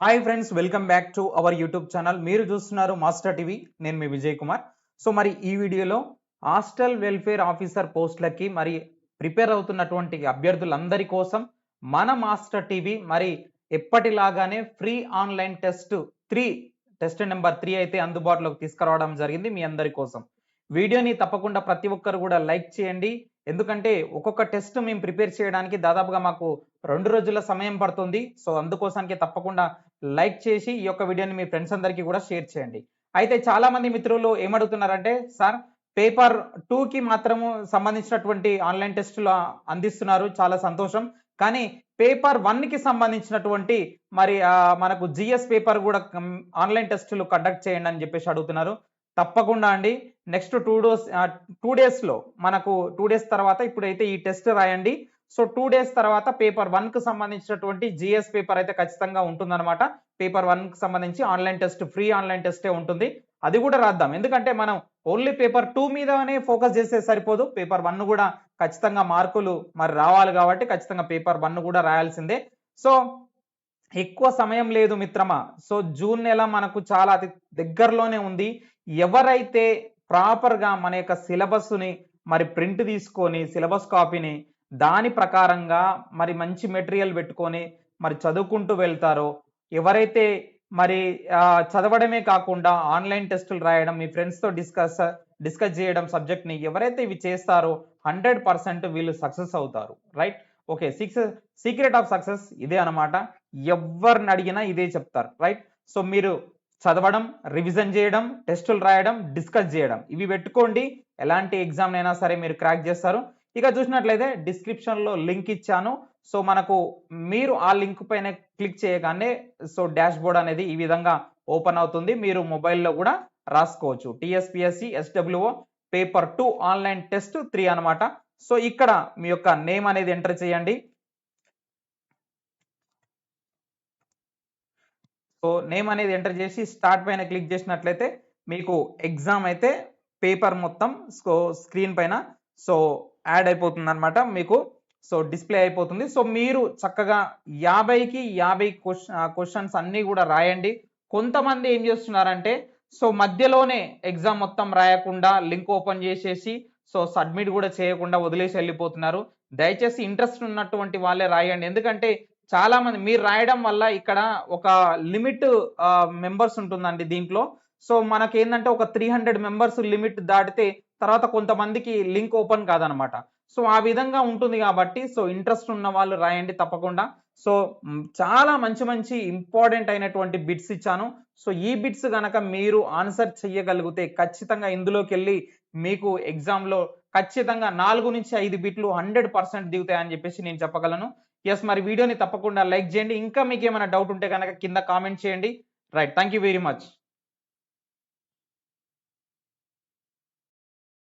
Hi friends welcome back to our YouTube channel మీరు చూస్తున్నారు master TV నేను మీ Vijay Kumar. So మరి ఈ వీడియోలో హాస్టల్ వెల్ఫేర్ ఆఫీసర్ పోస్టులకి మరి ప్రిపేర్ అవుతున్నటువంటి అభ్యర్థులందరి కోసం మన మాస్టర్ టీవీ మరి ఎప్పటిలాగానే free online test three test number three అయితే అందుబాటులోకి తీసుకురావడం జరిగింది మీ అందరి కోసం. వీడియోని తప్పకుండా ప్రతి ఒక్కరు కూడా లైక్ చేయండి. ఎందుకంటే ఒక్కొక్క టెస్ట్ మేము ప్రిపేర్ చేయడానికి దాదాపుగా మాకు రెండు రోజుల సమయం పడుతుంది. సో అందుకోసానికి తప్పకుండా లైక్ చేసి ఈ యొక్క వీడియోని మీ ఫ్రెండ్స్ అందరికీ కూడా షేర్ చేయండి. అయితే చాలా మంది మిత్రులు ఏమడుగుతున్నారంటే సార్ పేపర్ టూకి మాత్రము సంబంధించినటువంటి ఆన్లైన్ టెస్టులు అందిస్తున్నారు. చాలా సంతోషం. కానీ పేపర్ వన్కి సంబంధించినటువంటి మరి మనకు జిఎస్ పేపర్ కూడా ఆన్లైన్ టెస్టులు కండక్ట్ చేయండి అని చెప్పేసి అడుగుతున్నారు. తప్పకుండా అండి. నెక్స్ట్ టూ డోస్ టూ డేస్లో మనకు టూ డేస్ తర్వాత ఇప్పుడైతే ఈ టెస్ట్ రాయండి. సో టూ డేస్ తర్వాత పేపర్ వన్కు సంబంధించినటువంటి జిఎస్ పేపర్ అయితే ఖచ్చితంగా ఉంటుందన్నమాట. పేపర్ వన్కి సంబంధించి ఆన్లైన్ టెస్ట్ ఫ్రీ ఆన్లైన్ టెస్టే ఉంటుంది. అది కూడా రాద్దాం. ఎందుకంటే మనం ఓన్లీ పేపర్ టూ మీదనే ఫోకస్ చేస్తే సరిపోదు. పేపర్ వన్ కూడా ఖచ్చితంగా మార్కులు మరి రావాలి కాబట్టి ఖచ్చితంగా పేపర్ వన్ కూడా రాయాల్సిందే. సో ఎక్కువ సమయం లేదు మిత్రమా. సో జూన్ నెల మనకు చాలా అతి దగ్గరలోనే ఉంది. ఎవరైతే ప్రాపర్గా మన యొక్క సిలబస్ని మరి ప్రింట్ తీసుకొని సిలబస్ కాపీని దాని ప్రకారంగా మరి మంచి మెటీరియల్ పెట్టుకొని మరి చదువుకుంటూ వెళ్తారో ఎవరైతే మరి చదవడమే కాకుండా ఆన్లైన్ టెస్టులు రాయడం మీ ఫ్రెండ్స్తో డిస్కస్ డిస్కస్ చేయడం సబ్జెక్ట్ని ఎవరైతే ఇవి చేస్తారో హండ్రెడ్ పర్సెంట్ వీళ్ళు సక్సెస్ అవుతారు. Right? Okay six secret of success ఇదే అన్నమాట. ఎవరిని అడిగినా ఇదే చెప్తారు. రైట్? సో మీరు చదవడం రివిజన్ చేయడం టెస్టులు రాయడం డిస్కస్ చేయడం. ఇవి పెట్టుకోండి. ఎలాంటి ఎగ్జామ్ అయినా సరే మీరు క్రాక్ చేస్తారు. ఇక చూసినట్లయితే డిస్క్రిప్షన్లో లింక్ ఇచ్చాను. సో మనకు మీరు ఆ లింక్ పైన క్లిక్ చేయగానే సో డాష్ బోర్డ్ అనేది ఈ విధంగా ఓపెన్ అవుతుంది. మీరు మొబైల్లో కూడా రాసుకోవచ్చు. TSPSC SWO paper two online test three అనమాట సో ఇక్కడ మీ యొక్క నేమ్ అనేది ఎంటర్ చేయండి. సో నేమ్ అనేది ఎంటర్ చేసి స్టార్ట్ పైన క్లిక్ చేసినట్లయితే మీకు ఎగ్జామ్ అయితే పేపర్ మొత్తం సో స్క్రీన్ పైన సో యాడ్ అయిపోతుంది అనమాట మీకు. సో డిస్ప్లే అయిపోతుంది. సో మీరు చక్కగా యాభైకి యాభై క్వశ్చన్స్ అన్నీ కూడా రాయండి. కొంతమంది ఏం చేస్తున్నారంటే సో మధ్యలోనే ఎగ్జామ్ మొత్తం రాయకుండా లింక్ ఓపెన్ చేసేసి సో సబ్మిట్ కూడా చేయకుండా వదిలేసి వెళ్ళిపోతున్నారు. దయచేసి ఇంట్రెస్ట్ ఉన్నటువంటి వాళ్ళే రాయండి. ఎందుకంటే చాలా మంది మీరు రాయడం వల్ల ఇక్కడ ఒక లిమిట్ మెంబర్స్ ఉంటుందండి దీంట్లో. సో మనకి ఏంటంటే ఒక త్రీ హండ్రెడ్ మెంబర్స్ లిమిట్ దాటితే తర్వాత కొంతమందికి లింక్ ఓపెన్ కాదనమాట. సో ఆ విధంగా ఉంటుంది కాబట్టి సో ఇంట్రెస్ట్ ఉన్న వాళ్ళు రాయండి తప్పకుండా. సో చాలా మంచి మంచి ఇంపార్టెంట్ అయినటువంటి బిట్స్ ఇచ్చాను. సో ఈ బిట్స్ గనక మీరు ఆన్సర్ చేయగలిగితే ఖచ్చితంగా ఇందులోకి వెళ్ళి మీకు ఎగ్జామ్లో లో ఖచ్చితంగా నాలుగు నుంచి ఐదు బిట్లు హండ్రెడ్ పర్సెంట్ దిగుతాయని చెప్పేసి నేను చెప్పగలను. ఎస్ మరి వీడియోని తప్పకుండా లైక్ చేయండి. ఇంకా మీకు ఏమైనా డౌట్ ఉంటే కనుక కింద కామెంట్ చేయండి. Right thank you very much